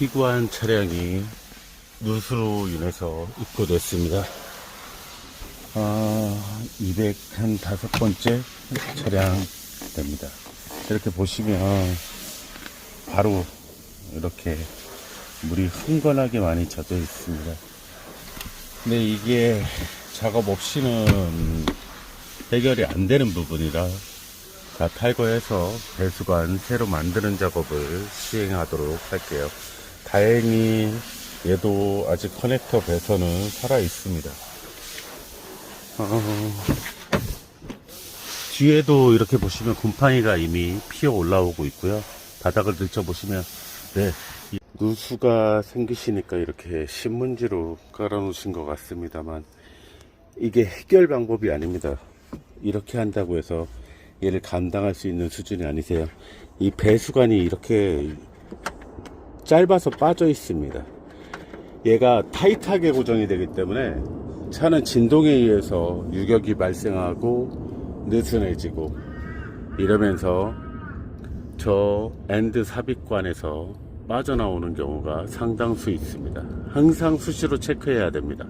기구한 차량이 누수로 인해서 입고됐습니다. 아, 205번째 차량 됩니다. 이렇게 보시면 바로 이렇게 물이 흥건하게 많이 젖어 있습니다. 근데 이게 작업 없이는 해결이 안 되는 부분이라 다 탈거해서 배수관 새로 만드는 작업을 시행하도록 할게요. 다행히 얘도 아직 커넥터 배선은 살아 있습니다. 어, 뒤에도 이렇게 보시면 곰팡이가 이미 피어 올라오고 있고요. 바닥을 들춰보시면 네, 이 누수가 생기시니까 이렇게 신문지로 깔아놓으신 것 같습니다만 이게 해결 방법이 아닙니다. 이렇게 한다고 해서 얘를 감당할 수 있는 수준이 아니세요. 이 배수관이 이렇게 짧아서 빠져 있습니다. 얘가 타이트하게 고정이 되기 때문에 차는 진동에 의해서 유격이 발생하고 느슨해지고 이러면서 저 엔드 삽입관에서 빠져나오는 경우가 상당수 있습니다. 항상 수시로 체크해야 됩니다.